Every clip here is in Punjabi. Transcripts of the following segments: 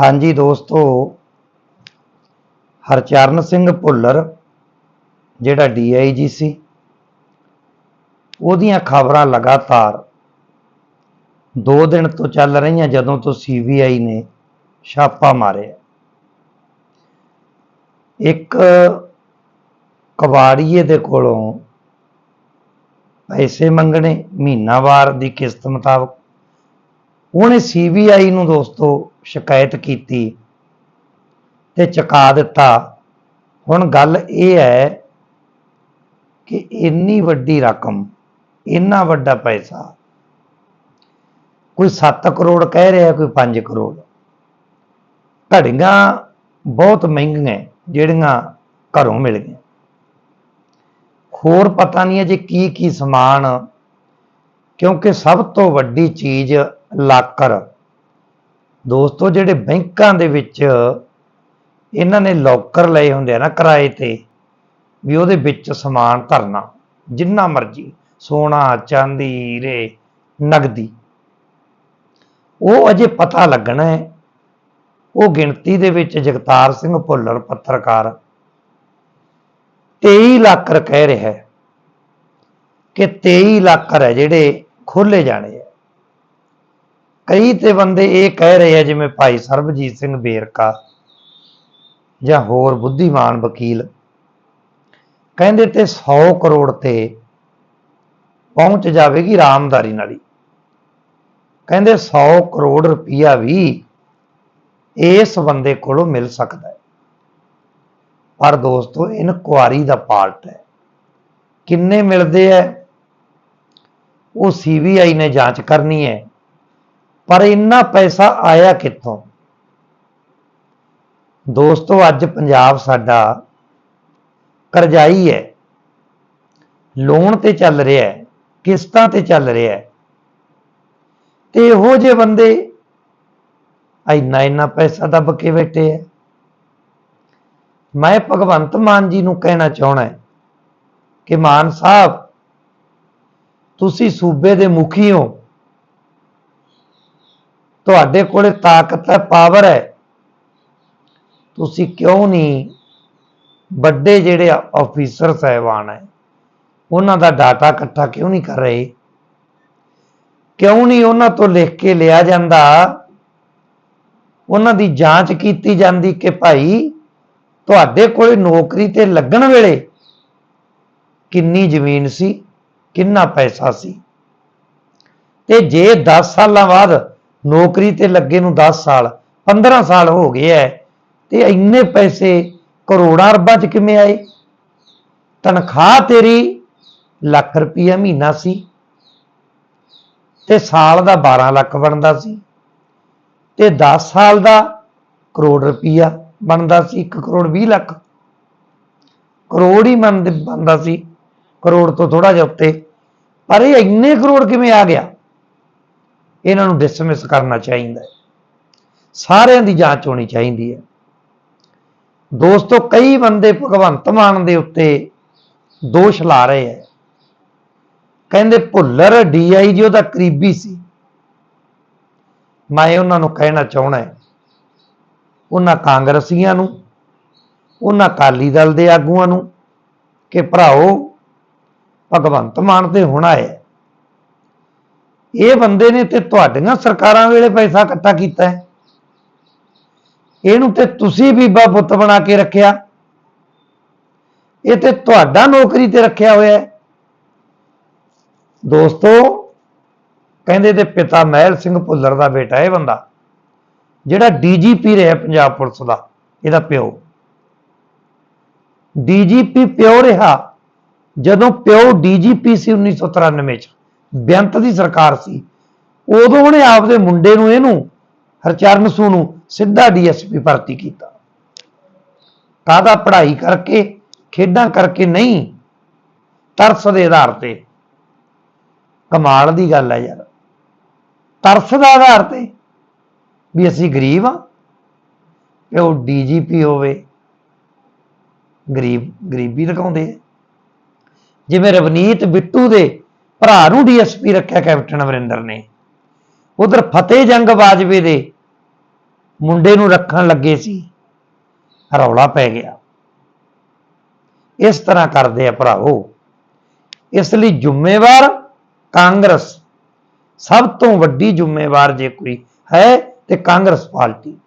ਹਾਂਜੀ ਦੋਸਤੋ, ਹਰਚਰਨ ਸਿੰਘ ਭੁੱਲਰ, ਜਿਹੜਾ ਡੀਆਈਜੀ ਸੀ, ਉਹਦੀਆਂ ਖਬਰਾਂ ਲਗਾਤਾਰ ਦੋ ਦਿਨ ਤੋਂ ਚੱਲ ਰਹੀਆਂ ਜਦੋਂ ਤੋਂ ਸੀਬੀਆਈ ਨੇ ਛਾਪਾ ਮਾਰਿਆ। ਇੱਕ ਕਬਾੜੀਏ ਦੇ ਕੋਲੋਂ ਪੈਸੇ ਮੰਗਣੇ, ਮਹੀਨਾਵਾਰ ਦੀ ਕਿਸ਼ਤ ਮੁਤਾਬਕ। ਉਹਨੇ ਸੀਬੀਆਈ ਨੂੰ ਦੋਸਤੋ ਸ਼ਿਕਾਇਤ ਕੀਤੀ ਤੇ ਚੁਕਾ ਦਿੱਤਾ। ਹੁਣ ਗੱਲ ਇਹ ਹੈ ਕਿ ਇੰਨੀ ਵੱਡੀ ਰਕਮ, ਇੰਨਾ ਵੱਡਾ ਪੈਸਾ, ਕੋਈ 7 ਕਰੋੜ ਕਹਿ ਰਿਹਾ, ਕੋਈ 5 ਕਰੋੜ। ਘੜੀਆਂ ਬਹੁਤ ਮਹਿੰਗੀਆਂ, ਜਿਹੜੀਆਂ ਘਰੋਂ ਮਿਲ ਗਈਆਂ। ਹੋਰ ਪਤਾ ਨਹੀਂ ਹੈ ਜੇ ਕੀ ਕੀ ਸਮਾਨ, ਕਿਉਂਕਿ ਸਭ ਤੋਂ ਵੱਡੀ ਚੀਜ਼ ਲਾਕਰ। ਦੋਸਤੋ, ਜਿਹੜੇ ਬੈਂਕਾਂ ਦੇ ਵਿੱਚ ਇਹਨਾਂ ਨੇ ਲੋਕਰ ਲਏ ਹੁੰਦੇ ਆ ਨਾ ਕਿਰਾਏ ਤੇ, ਵੀ ਉਹਦੇ ਵਿੱਚ ਸਮਾਨ ਧਰਨਾ, ਜਿੰਨਾ ਮਰਜ਼ੀ, ਸੋਨਾ, ਚਾਂਦੀ, ਹੀਰੇ, ਨਗਦੀ। ਉਹ ਅਜੇ ਪਤਾ ਲੱਗਣਾ ਹੈ, ਉਹ ਗਿਣਤੀ ਦੇ ਵਿੱਚ ਜਗਤਾਰ ਸਿੰਘ ਭੁੱਲਰ, ਪੱਤਰਕਾਰ 23 ਲੱਖ ਕਹਿ ਰਿਹਾ ਹੈ ਕਿ 23 ਲੱਖ ਹੈ ਜਿਹੜੇ ਖੋਲੇ ਜਾਣੇ ਆ। ਕਈ ਤੇ ਬੰਦੇ ਇਹ ਕਹਿ ਰਹੇ ਆ ਜਿਵੇਂ ਭਾਈ ਸਰਬਜੀਤ ਸਿੰਘ ਬੇਰਕਾ ਜਾਂ ਹੋਰ ਬੁੱਧੀਮਾਨ ਵਕੀਲ ਕਹਿੰਦੇ ਤੇ 100 ਕਰੋੜ ਤੇ ਪਹੁੰਚ ਜਾਵੇਗੀ ਰਾਮਦਾਰੀ ਨਾਲ ਹੀ। ਕਹਿੰਦੇ 100 ਕਰੋੜ ਰੁਪਈਆ ਵੀ ਇਸ ਬੰਦੇ ਕੋਲੋਂ ਮਿਲ ਸਕਦਾ ਹੈ। ਪਰ ਦੋਸਤੋ ਇਨਕੁਆਰੀ ਦਾ ਪਾਰਟ ਹੈ। ਕਿੰਨੇ ਮਿਲਦੇ ਹੈ? ਉਹ ਸੀਬੀਆਈ ਨੇ ਜਾਂਚ ਕਰਨੀ ਹੈ। ਪਰ ਇੰਨਾ ਪੈਸਾ ਆਇਆ ਕਿੱਥੋਂ? ਦੋਸਤੋ, ਅੱਜ ਪੰਜਾਬ ਸਾਡਾ ਕਰਜ਼ਾਈ ਹੈ। ਲੋਨ ਤੇ ਚੱਲ ਰਿਹਾ ਹੈ, ਕਿਸ਼ਤਾਂ ਤੇ ਚੱਲ ਰਿਹਾ ਹੈ। ਤੇ ਇਹੋ ਜਿਹੇ ਬੰਦੇ ਇੰਨਾ ਇੰਨਾ ਪੈਸਾ ਦੱਬ ਕੇ ਬੈਠੇ ਹੈ। ਮੈਂ ਭਗਵੰਤ ਮਾਨ ਜੀ ਨੂੰ ਕਹਿਣਾ ਚਾਹਣਾ ਹੈ ਕਿ ਮਾਨ ਸਾਹਿਬ, ਤੁਸੀਂ ਸੂਬੇ ਦੇ ਮੁਖੀ ਹੋ। ਤੁਹਾਡੇ ਕੋਲੇ ਤਾਕਤ ਹੈ ਪਾਵਰ ਹੈ। ਤੁਸੀਂ ਕਿਉਂ ਨਹੀਂ ਵੱਡੇ ਜਿਹੜੇ ਆਫੀਸਰ ਸਾਹਿਬਾਨ ਹੈ, ਉਹਨਾਂ ਦਾ ਡਾਟਾ ਇਕੱਠਾ ਕਿਉਂ ਨਹੀਂ ਕਰ ਰਹੇ? ਕਿਉਂ ਨਹੀਂ ਉਹਨਾਂ ਤੋਂ ਲਿਖ ਕੇ ਲਿਆ ਜਾਂਦਾ? ਉਹਨਾਂ ਦੀ ਜਾਂਚ ਕੀਤੀ ਜਾਂਦੀ ਕਿ ਭਾਈ ਤੁਹਾਡੇ ਕੋਲੇ ਨੌਕਰੀ ਤੇ ਲੱਗਣ ਵੇਲੇ ਕਿੰਨੀ ਜ਼ਮੀਨ ਸੀ, ਕਿੰਨਾ ਪੈਸਾ ਸੀ? ਤੇ ਜੇ 10 ਸਾਲਾਂ ਬਾਅਦ ਨੌਕਰੀ ਤੇ ਲੱਗੇ ਨੂੰ 10 ਸਾਲ 15 ਸਾਲ ਹੋ ਗਏ ਐ, ਤੇ ਇੰਨੇ ਪੈਸੇ ਕਰੋੜਾਂ ਅਰਬਾਂ ਚ ਕਿਵੇਂ ਆਏ? ਤਨਖਾਹ ਤੇਰੀ ਲੱਖ ਰੁਪਈਆ ਮਹੀਨਾ ਸੀ ਤੇ ਸਾਲ ਦਾ 12 ਲੱਖ ਬਣਦਾ ਸੀ ਤੇ 10 ਸਾਲ ਦਾ ਕਰੋੜ ਰੁਪਈਆ ਬਣਦਾ ਸੀ 1 ਕਰੋੜ 20 ਲੱਖ। ਕਰੋੜ ਹੀ ਮੰਨ ਬਣਦਾ ਸੀ, ਕਰੋੜ ਤੋਂ ਥੋੜਾ ਜਿਹਾ ਉੱਤੇ। ਪਰ ਇਹ ਇੰਨੇ ਕਰੋੜ ਕਿਵੇਂ ਆ ਗਿਆ? ਇਹਨਾਂ ਨੂੰ ਡਿਸਮਿਸ ਕਰਨਾ ਚਾਹੀਦਾ ਹੈ। ਸਾਰਿਆਂ ਦੀ ਜਾਂਚ ਹੋਣੀ ਚਾਹੀਦੀ ਹੈ। ਦੋਸਤੋ, ਕਈ ਬੰਦੇ ਭਗਵੰਤ ਮਾਨ ਦੇ ਉੱਤੇ ਦੋਸ਼ ਲਾ ਰਹੇ ਹੈ। ਕਹਿੰਦੇ ਭੁੱਲਰ ਡੀਆਈਜੀ ਉਹਦਾ ਕਰੀਬੀ ਸੀ। ਮੈਂ ਉਹਨਾਂ ਨੂੰ ਕਹਿਣਾ ਚਾਹਣਾ ਉਹਨਾਂ ਕਾਂਗਰਸੀਆਂ ਨੂੰ, ਉਹਨਾਂ ਅਕਾਲੀ ਦਲ ਦੇ ਆਗੂਆਂ ਨੂੰ ਕਿ ਭਰਾਓ, ਭਗਵੰਤ ਮਾਨ ਤੇ ਹੋਣਾ ਹੈ। ਇਹ ਬੰਦੇ ਨੇ ਤੇ ਤੁਹਾਡੀਆਂ ਸਰਕਾਰਾਂ ਵੇਲੇ ਪੈਸਾ ਇਕੱਠਾ ਕੀਤਾ ਹੈ। ਇਹਨੂੰ ਤੇ ਤੁਸੀਂ ਬੀਬਾ ਪੁੱਤ ਬਣਾ ਕੇ ਰੱਖਿਆ। ਇਹ ਤੇ ਤੁਹਾਡਾ ਨੌਕਰੀ ਤੇ ਰੱਖਿਆ ਹੋਇਆ ਹੈ। ਦੋਸਤੋ, ਕਹਿੰਦੇ ਤੇ ਪਿਤਾ ਮਹਿਲ ਸਿੰਘ ਭੁੱਲਰ ਦਾ ਬੇਟਾ ਇਹ ਬੰਦਾ, ਜਿਹੜਾ ਡੀਜੀਪੀ ਰਿਹਾ ਪੰਜਾਬ ਪੁਲਿਸ ਦਾ, ਇਹਦਾ ਪਿਓ। ਡੀਜੀਪੀ ਪਿਓ ਰਿਹਾ ਜਦੋਂ ਪਿਓ ਡੀਜੀਪੀ ਸੀ 1993 ਚ। ਬੇਅੰਤ ਦੀ ਸਰਕਾਰ ਸੀ। ਉਦੋਂ ਉਹਨੇ ਆਪਦੇ ਮੁੰਡੇ ਨੂੰ, ਇਹਨੂੰ, ਹਰਚਰਨ ਸੂ ਨੂੰ ਸਿੱਧਾ ਡੀਐਸਪੀ ਭਰਤੀ ਕੀਤਾ। ਕਾਹਦਾ ਪੜ੍ਹਾਈ ਕਰਕੇ, ਖੇਡਾਂ ਕਰਕੇ ਨਹੀਂ, ਤਰਸ ਦੇ ਆਧਾਰ ਤੇ। ਕਮਾਲ ਦੀ ਗੱਲ ਹੈ ਯਾਰ। ਤਰਸ ਦਾ ਆਧਾਰ ਤੇ ਵੀ ਅਸੀਂ ਗਰੀਬ ਆ ਕਿ ਉਹ ਡੀਜੀਪੀ ਹੋਵੇ, ਗਰੀਬ, ਗਰੀਬੀ ਦਿਖਾਉਂਦੇ ਜਿਵੇਂ ਰਵਨੀਤ ਬਿੱਟੂ ਦੇ ਭਰਾ ਨੂੰ ਡੀਐਸਪੀ ਰੱਖਿਆ ਕੈਪਟਨ ਅਮਰਿੰਦਰ ਨੇ। ਉਧਰ ਫਤਿਹ ਜੰਗ ਬਾਜਵੇ ਦੇ ਮੁੰਡੇ ਨੂੰ ਰੱਖਣ ਲੱਗੇ ਸੀ। ਰੌਲਾ ਪੈ ਗਿਆ। ਇਸ ਤਰ੍ਹਾਂ ਕਰਦੇ ਆ ਭਰਾਵੋ। ਇਸ ਲਈ ਜ਼ਿੰਮੇਵਾਰ ਕਾਂਗਰਸ ਸਭ ਤੋਂ ਵੱਡੀ ਜ਼ਿੰਮੇਵਾਰ ਜੇ ਕੋਈ ਹੈ ਤੇ ਕਾਂਗਰਸ ਪਾਰਟੀ।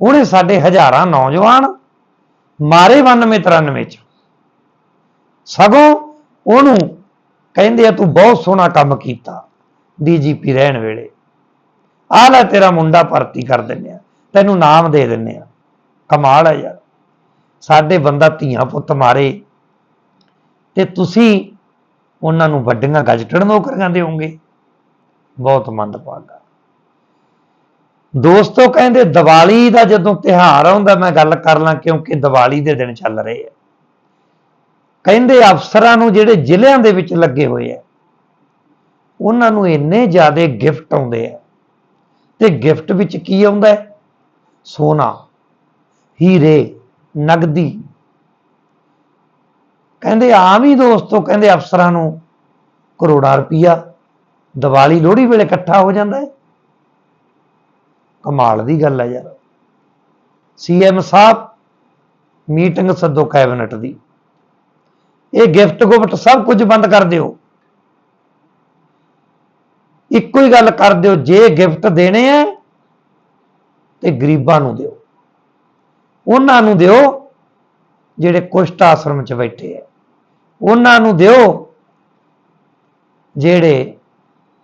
ਉਹਨੇ ਸਾਡੇ ਹਜ਼ਾਰਾਂ ਨੌਜਵਾਨ ਮਾਰੇ 92 93 ਚ। ਸਗੋਂ ਉਹਨੂੰ ਕਹਿੰਦੇ ਆ, ਤੂੰ ਬਹੁਤ ਸੋਹਣਾ ਕੰਮ ਕੀਤਾ ਡੀਜੀਪੀ ਰਹਿਣ ਵੇਲੇ। ਆਹ ਲੈ ਤੇਰਾ ਮੁੰਡਾ ਭਰਤੀ ਕਰ ਦਿੰਨੇ ਆ, ਤੈਨੂੰ ਨਾਮ ਦੇ ਦਿੰਨੇ ਆ। ਕਮਾਲ ਹੈ ਯਾਰ। ਸਾਡੇ ਬੰਦਾ ਧੀਆਂ ਪੁੱਤ ਮਾਰੇ ਤੇ ਤੁਸੀਂ ਉਹਨਾਂ ਨੂੰ ਵੱਡੀਆਂ ਗਜਟਣ ਨੌਕਰੀਆਂ ਦੇਵੋਗੇ ਬਹੁਤ ਮੰਦ ਪਾਗਾ ਦੋਸਤੋ ਕਹਿੰਦੇ, ਦੀਵਾਲੀ ਦਾ ਜਦੋਂ ਤਿਹਾਰ ਆਉਂਦਾ, ਮੈਂ ਗੱਲ ਕਰ ਲਾਂ ਕਿਉਂਕਿ ਦੀਵਾਲੀ ਦੇ ਦਿਨ ਚੱਲ ਰਹੇ ਆ। ਕਹਿੰਦੇ ਅਫਸਰਾਂ ਨੂੰ ਜਿਹੜੇ ਜ਼ਿਲ੍ਹਿਆਂ ਦੇ ਵਿੱਚ ਲੱਗੇ ਹੋਏ ਆ, ਉਹਨਾਂ ਨੂੰ ਇੰਨੇ ਜ਼ਿਆਦੇ ਗਿਫਟ ਆਉਂਦੇ ਆ। ਤੇ ਗਿਫਟ ਵਿੱਚ ਕੀ ਆਉਂਦਾ ਹੈ? ਸੋਨਾ, ਹੀਰੇ, ਨਗਦੀ। ਕਹਿੰਦੇ ਆਮ ਹੀ ਦੋਸਤੋ, ਕਹਿੰਦੇ ਅਫਸਰਾਂ ਨੂੰ ਕਰੋੜਾਂ ਰੁਪਈਆ ਦੀਵਾਲੀ ਲੋਹੜੀ ਵੇਲੇ ਇਕੱਠਾ ਹੋ ਜਾਂਦਾ ਹੈ। ਕਮਾਲ ਦੀ ਗੱਲ ਹੈ ਯਾਰ। ਸੀਐਮ ਸਾਹਿਬ ਮੀਟਿੰਗ ਸੱਦੋ ਕੈਬਨਿਟ ਦੀ। ਇਹ ਗਿਫਟ ਗੁਫਟ ਸਭ ਕੁਝ ਬੰਦ ਕਰ ਦਿਓ। ਇੱਕੋ ਹੀ ਗੱਲ ਕਰ ਦਿਓ, ਜੇ ਗਿਫਟ ਦੇਣੇ ਆ, ਤੇ ਗਰੀਬਾਂ ਨੂੰ ਦਿਓ। ਉਹਨਾਂ ਨੂੰ ਦਿਓ ਜਿਹੜੇ ਕੁਸ਼ਟ ਆਸ਼ਰਮ 'ਚ ਬੈਠੇ ਆ। ਉਹਨਾਂ ਨੂੰ ਦਿਓ ਜਿਹੜੇ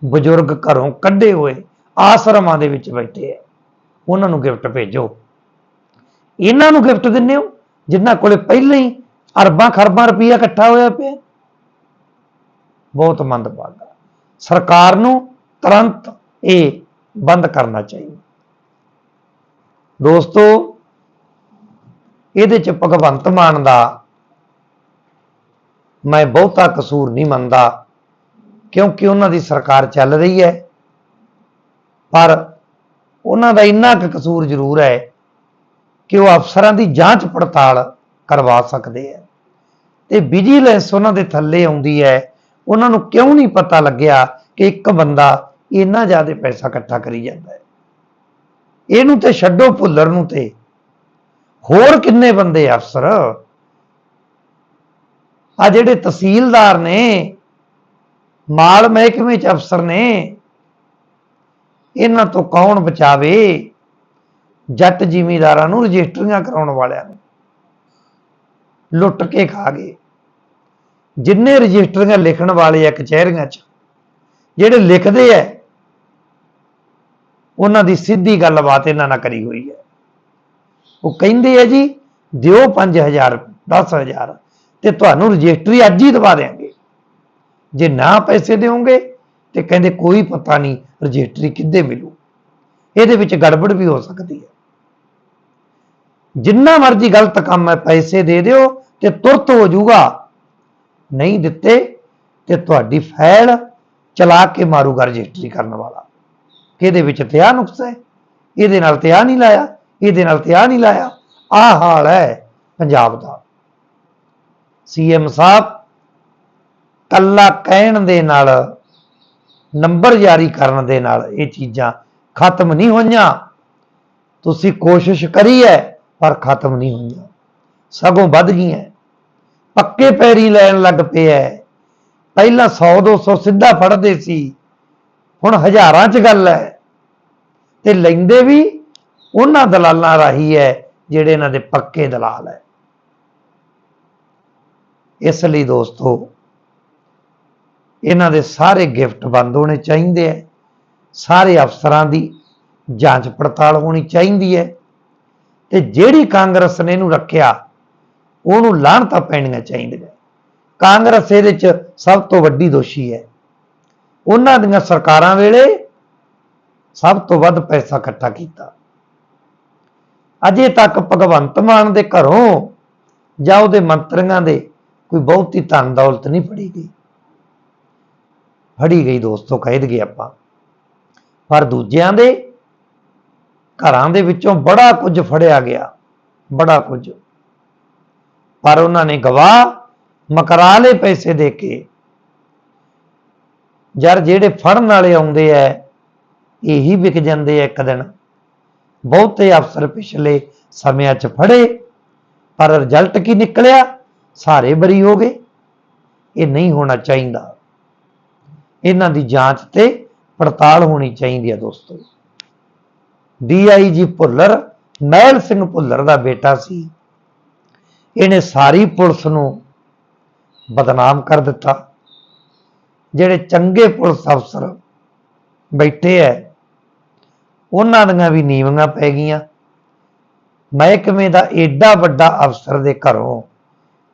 ਬਜ਼ੁਰਗ ਘਰੋਂ ਕੱਢੇ ਹੋਏ ਆਸ਼ਰਮਾਂ ਦੇ ਵਿੱਚ ਬੈਠੇ ਆ। ਉਹਨਾਂ ਨੂੰ ਗਿਫਟ ਭੇਜੋ। ਇਹਨਾਂ ਨੂੰ ਗਿਫਟ ਦਿੰਦੇ ਹੋ, ਜਿਨ੍ਹਾਂ ਕੋਲੇ ਪਹਿਲਾਂ ਹੀ ਅਰਬਾਂ ਖਰਬਾਂ ਰੁਪਈਆ ਇਕੱਠਾ ਹੋਇਆ ਪਿਆ। ਬਹੁਤ ਮੰਦਭਾਗਾ। ਸਰਕਾਰ ਨੂੰ ਤੁਰੰਤ ਇਹ ਬੰਦ ਕਰਨਾ ਚਾਹੀਦਾ। ਦੋਸਤੋ, ਇਹਦੇ ਚ ਭਗਵੰਤ ਮਾਨ ਦਾ ਮੈਂ ਬਹੁਤਾ ਕਸੂਰ ਨਹੀਂ ਮੰਨਦਾ, ਕਿਉਂਕਿ ਉਹਨਾਂ ਦੀ ਸਰਕਾਰ ਚੱਲ ਰਹੀ ਹੈ। ਪਰ ਉਹਨਾਂ ਦਾ ਇੰਨਾ ਕੁ ਕਸੂਰ ਜ਼ਰੂਰ ਹੈ ਕਿ ਉਹ ਅਫਸਰਾਂ ਦੀ ਜਾਂਚ ਪੜਤਾਲ ਕਰਵਾ ਸਕਦੇ ਆ। ਤੇ ਵਿਜੀਲੈਂਸ ਉਹਨਾਂ ਦੇ ਥੱਲੇ ਆਉਂਦੀ ਹੈ। ਉਹਨਾਂ ਨੂੰ ਕਿਉਂ ਨਹੀਂ ਪਤਾ ਲੱਗਿਆ ਕਿ ਇੱਕ ਬੰਦਾ ਇੰਨਾ ਜ਼ਿਆਦਾ ਪੈਸਾ ਇਕੱਠਾ ਕਰੀ ਜਾਂਦਾ ਹੈ? ਇਹਨੂੰ ਤੇ ਛੱਡੋ ਭੁੱਲਰ ਨੂੰ ਤੇ। ਹੋਰ ਕਿੰਨੇ ਬੰਦੇ ਅਫਸਰ? ਆ ਜਿਹੜੇ ਤਹਿਸੀਲਦਾਰ ਨੇ, ਮਾਲ ਮਹਿਕਮੇ ਚ ਅਫਸਰ ਨੇ, ਇਹਨਾਂ ਤੋਂ ਕੌਣ ਬਚਾਵੇ? ਜੱਟ ਜ਼ਿਮੀਦਾਰਾਂ ਨੂੰ ਰਜਿਸਟਰੀਆਂ ਕਰਾਉਣ ਵਾਲਿਆਂ ਨੂੰ। ਲੁੱਟ ਕੇ ਖਾ ਗਏ। ਜਿੰਨੇ ਰਜਿਸਟਰੀਆਂ ਲਿਖਣ ਵਾਲੇ ਆ ਕਚਹਿਰੀਆਂ 'ਚ, ਜਿਹੜੇ ਲਿਖਦੇ ਆ, ਉਹਨਾਂ ਦੀ ਸਿੱਧੀ ਗੱਲਬਾਤ ਇਹਨਾਂ ਨਾਲ ਕਰੀ ਹੋਈ ਹੈ। ਉਹ ਕਹਿੰਦੇ ਆ ਜੀ, ਦਿਓ 5000 10000 ਤੇ ਤੁਹਾਨੂੰ ਰਜਿਸਟਰੀ ਅੱਜ ਹੀ ਦਵਾ ਦੇਾਂਗੇ ਜੇ ਨਾ ਪੈਸੇ ਦਿਓਗੇ, ਤੇ ਕਹਿੰਦੇ ਕੋਈ ਪਤਾ ਨਹੀਂ ਰਜਿਸਟਰੀ ਕਿੱਦੇ ਮਿਲੂ। ਇਹਦੇ ਵਿੱਚ ਗੜਬੜ ਵੀ ਹੋ ਸਕਦੀ ਹੈ। ਜਿੰਨਾ ਮਰਜ਼ੀ ਗਲਤ ਕੰਮ ਹੈ, ਪੈਸੇ ਦੇ ਦਿਓ ਤੇ ਤੁਰਤ ਹੋ ਜਾਊਗਾ। ਨਹੀਂ ਦਿੱਤੇ ਤੇ ਤੁਹਾਡੀ ਫੈਲ ਚਲਾ ਕੇ ਮਾਰੂਗਾ ਰਜਿਸਟਰੀ ਕਰਨ ਵਾਲਾ। ਇਹਦੇ ਵਿੱਚ ਤੇ ਆ ਨੁਕਸ ਹੈ? ਇਹਦੇ ਨਾਲ ਤੇ ਆ ਨਹੀਂ ਲਾਇਆ, ਇਹਦੇ ਨਾਲ ਤੇ ਆ ਨਹੀਂ ਲਾਇਆ। ਆ ਹਾਲ ਹੈ ਪੰਜਾਬ ਦਾ। ਸੀਐਮ ਸਾਹਿਬ ਕੱਲਾ ਕਹਿਣ ਦੇ ਨਾਲ, ਨੰਬਰ ਜਾਰੀ ਕਰਨ ਦੇ ਨਾਲ ਇਹ ਚੀਜ਼ਾਂ ਖਤਮ ਨਹੀਂ ਹੋਈਆਂ। ਤੁਸੀਂ ਕੋਸ਼ਿਸ਼ ਕਰੀ ਹੈ ਪਰ ਖਤਮ ਨਹੀਂ ਹੋਈਆਂ। ਸਗੋਂ ਵੱਧ ਗਈਆਂ। ਪੱਕੇ ਪੈਰੀ ਲੈਣ ਲੱਗ ਪਿਆ ਹੈ। ਪਹਿਲਾਂ 100 200 ਸਿੱਧਾ ਫੜਦੇ ਸੀ। ਹੁਣ ਹਜ਼ਾਰਾਂ 'ਚ ਗੱਲ ਹੈ ਤੇ ਲੈਂਦੇ ਵੀ ਉਹਨਾਂ ਦਲਾਲਾਂ ਰਾਹੀਂ ਹੈ ਜਿਹੜੇ ਇਹਨਾਂ ਦੇ ਪੱਕੇ ਦਲਾਲ ਹੈ ਇਸ ਲਈ ਦੋਸਤੋ, ਇਹਨਾਂ ਦੇ ਸਾਰੇ ਗਿਫਟ ਬੰਦ ਹੋਣੇ ਚਾਹੀਦੇ ਹੈ ਸਾਰੇ ਅਫਸਰਾਂ ਦੀ ਜਾਂਚ ਪੜਤਾਲ ਹੋਣੀ ਚਾਹੀਦੀ ਹੈ ਤੇ ਜਿਹੜੀ ਕਾਂਗਰਸ ਨੇ ਇਹਨੂੰ ਰੱਖਿਆ, ਉਹਨੂੰ ਲਾਹਣਤਾਂ ਪੈਣੀਆਂ ਚਾਹੀਦੀਆਂ। ਕਾਂਗਰਸ ਇਹਦੇ ਚ ਸਭ ਤੋਂ ਵੱਡੀ ਦੋਸ਼ੀ ਹੈ। ਉਹਨਾਂ ਦੀਆਂ ਸਰਕਾਰਾਂ ਵੇਲੇ ਸਭ ਤੋਂ ਵੱਧ ਪੈਸਾ ਇਕੱਠਾ ਕੀਤਾ। ਅਜੇ ਤੱਕ ਭਗਵੰਤ ਮਾਨ ਦੇ ਘਰੋਂ ਜਾਂ ਉਹਦੇ ਮੰਤਰੀਆਂ ਦੇ ਕੋਈ ਬਹੁਤੀ ਧਨ ਦੌਲਤ ਨਹੀਂ ਫੜੀ ਗਈ। ਫੜੀ ਗਈ ਦੋਸਤੋ, ਕਹਿ ਦਈਏ ਆਪਾਂ। ਪਰ ਦੂਜਿਆਂ ਦੇ ਘਰਾਂ ਦੇ ਵਿੱਚੋਂ ਬੜਾ ਕੁਝ ਫੜਿਆ ਗਿਆ, ਬੜਾ ਕੁਝ। ਪਰ ਉਹਨਾਂ ਨੇ ਗਵਾਹ ਮਕਰਾਲੇ ਪੈਸੇ ਦੇ ਕੇ ਯਾਰ ਜਿਹੜੇ ਫੜਨ ਵਾਲੇ ਆਉਂਦੇ ਐ, ਇਹੀ ਵਿਕ ਜਾਂਦੇ ਆ ਇੱਕ ਦਿਨ। ਬਹੁਤੇ ਅਫਸਰ ਪਿਛਲੇ ਸਮਿਆਂ 'ਚ ਫੜੇ, ਪਰ ਰਿਜ਼ਲਟ ਕੀ ਨਿਕਲਿਆ? ਸਾਰੇ ਬਰੀ ਹੋ ਗਏ। ਇਹ ਨਹੀਂ ਹੋਣਾ ਚਾਹੀਦਾ। ਇਹਨਾਂ ਦੀ ਜਾਂਚ ਤੇ ਪੜਤਾਲ ਹੋਣੀ ਚਾਹੀਦੀ ਹੈ ਦੋਸਤੋ। ਡੀਆਈਜੀ ਭੁੱਲਰ, ਮਹਿਲ ਸਿੰਘ ਭੁੱਲਰ ਦਾ ਬੇਟਾ ਸੀ। ਇਹਨੇ ਸਾਰੀ ਪੁਲਿਸ ਨੂੰ ਬਦਨਾਮ ਕਰ ਦਿੱਤਾ। ਜਿਹੜੇ ਚੰਗੇ ਪੁਲਿਸ ਅਫਸਰ ਬੈਠੇ ਐ, ਉਹਨਾਂ ਦੀਆਂ ਵੀ ਨੀਵੀਆਂ ਪੈ ਗਈਆਂ। ਮਹਿਕਮੇ ਦਾ ਏਡਾ ਵੱਡਾ ਅਫਸਰ ਦੇ ਘਰੋਂ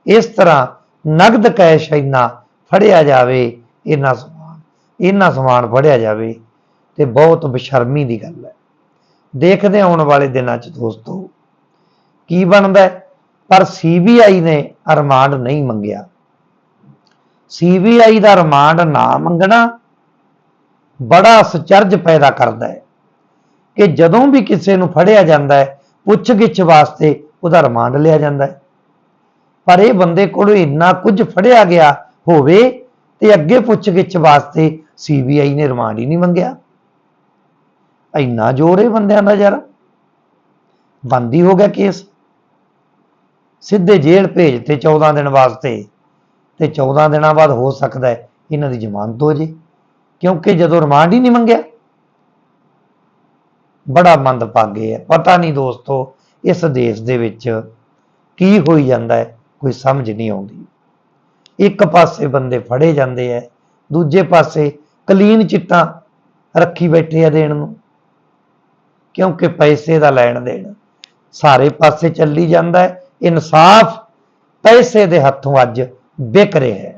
ਇਸ ਤਰ੍ਹਾਂ ਨਗਦ ਕੈਸ਼ ਇੰਨਾ ਫੜਿਆ ਜਾਵੇ, ਇੰਨਾ ਸਮਾਨ ਇੰਨਾ ਸਮਾਨ ਫੜਿਆ ਜਾਵੇ, ਤੇ ਬਹੁਤ ਬੇਸ਼ਰਮੀ ਦੀ ਗੱਲ ਹੈ ਦੇਖਦੇ ਆਉਣ ਵਾਲੇ ਦਿਨਾਂ 'ਚ ਦੋਸਤੋ, ਕੀ ਬਣਦਾ ਹੈ? ਪਰ ਸੀਬੀਆਈ ਨੇ ਰਿਮਾਂਡ ਨਹੀਂ ਮੰਗਿਆ। ਸੀਬੀਆਈ ਦਾ ਰਿਮਾਂਡ ਨਾ ਮੰਗਣਾ ਬੜਾ ਸਚਰਜ ਪੈਦਾ ਕਰਦਾ ਹੈ ਕਿ ਜਦੋਂ ਵੀ ਕਿਸੇ ਨੂੰ ਫੜਿਆ ਜਾਂਦਾ ਹੈ, ਪੁੱਛਗਿੱਛ ਵਾਸਤੇ ਉਹਦਾ ਰਿਮਾਂਡ ਲਿਆ ਜਾਂਦਾ ਹੈ। ਪਰ ਇਹ ਬੰਦੇ ਕੋਲੋਂ ਇੰਨਾ ਕੁਝ ਫੜਿਆ ਗਿਆ ਹੋਵੇ ਤੇ ਅੱਗੇ ਪੁੱਛਗਿੱਛ ਵਾਸਤੇ ਸੀਬੀਆਈ ਨੇ ਰਿਮਾਂਡ ਹੀ ਨਹੀਂ ਮੰਗਿਆ। ਇੰਨਾ ਜ਼ੋਰ ਹੈ ਬੰਦਿਆਂ ਦਾ ਯਾਰ। ਬੰਦ ਹੋ ਗਿਆ ਕੇਸ। ਸਿੱਧੇ ਜੇਲ੍ਹ ਭੇਜ ਤੇ 14 ਦਿਨ ਵਾਸਤੇ ਤੇ 14 ਦਿਨਾਂ ਬਾਅਦ ਹੋ ਸਕਦਾ ਹੈ ਇਹਨਾਂ ਦੀ ਜ਼ਮਾਨਤ ਹੋ ਜੇ, ਕਿਉਂਕਿ ਜਦੋਂ ਰਿਮਾਂਡ ਹੀ ਨਹੀਂ ਮੰਗਿਆ, ਬੜਾ ਮੰਦਭਾਗੇ ਹੈ। ਪਤਾ ਨਹੀਂ ਦੋਸਤੋ, ਇਸ ਦੇਸ਼ ਦੇ ਵਿੱਚ ਕੀ ਹੋਈ ਜਾਂਦਾ ਹੈ, ਕੋਈ ਸਮਝ ਨਹੀਂ ਆਉਂਦੀ। ਇੱਕ ਪਾਸੇ ਬੰਦੇ ਫੜੇ ਜਾਂਦੇ ਐ ਦੂਜੇ ਪਾਸੇ ਕਲੀਨ ਚਿੱਟਾਂ ਰੱਖੀ ਬੈਠੇ ਆ ਦੇਣ ਨੂੰ। ਕਿਉਂਕਿ ਪੈਸੇ ਦਾ ਲੈਣ ਦੇਣ। ਸਾਰੇ ਪਾਸੇ ਚੱਲੀ ਜਾਂਦਾ ਹੈ। ਇਨਸਾਫ ਪੈਸੇ ਦੇ ਹੱਥੋਂ ਅੱਜ ਵਿਕ ਰਿਹਾ ਹੈ।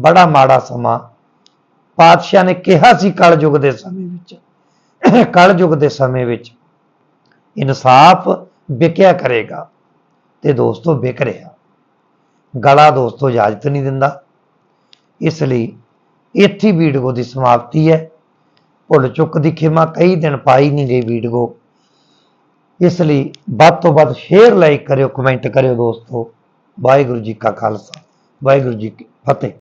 ਬੜਾ ਮਾੜਾ ਸਮਾਂ। ਪਾਤਸ਼ਾਹ ਨੇ ਕਿਹਾ ਸੀ ਕਲਯੁਗ ਦੇ ਸਮੇਂ ਵਿੱਚ। ਕਲਯੁਗ ਦੇ ਸਮੇਂ ਵਿੱਚ ਇਨਸਾਫ ਵਿਕਿਆ ਕਰੇਗਾ ਤੇ ਦੋਸਤੋ ਵਿਕ ਰਿਹਾ। ਗਲਾ ਦੋਸਤੋ ਇਜਾਜ਼ਤ ਨਹੀਂ ਦਿੰਦਾ। ਇਸ ਲਈ ਇੱਥੇ ਹੀ ਵੀਡੀਓ ਦੀ ਸਮਾਪਤੀ ਹੈ। ਭੁੱਲ ਚੁੱਕ ਦੀ ਖਿਮਾ ਕਈ ਦਿਨ ਪਾਈ ਨਹੀਂ ਗਈ ਵੀਡੀਓ। ਇਸ ਲਈ ਵੱਧ ਤੋਂ ਵੱਧ ਸ਼ੇਅਰ ਲਾਈਕ ਕਰਿਓ ਕਮੈਂਟ ਕਰਿਓ ਦੋਸਤੋ। ਵਾਹਿਗੁਰੂ ਜੀ ਕਾ ਖਾਲਸਾ, ਵਾਹਿਗੁਰੂ ਜੀ ਕੀ ਫਤਿਹ।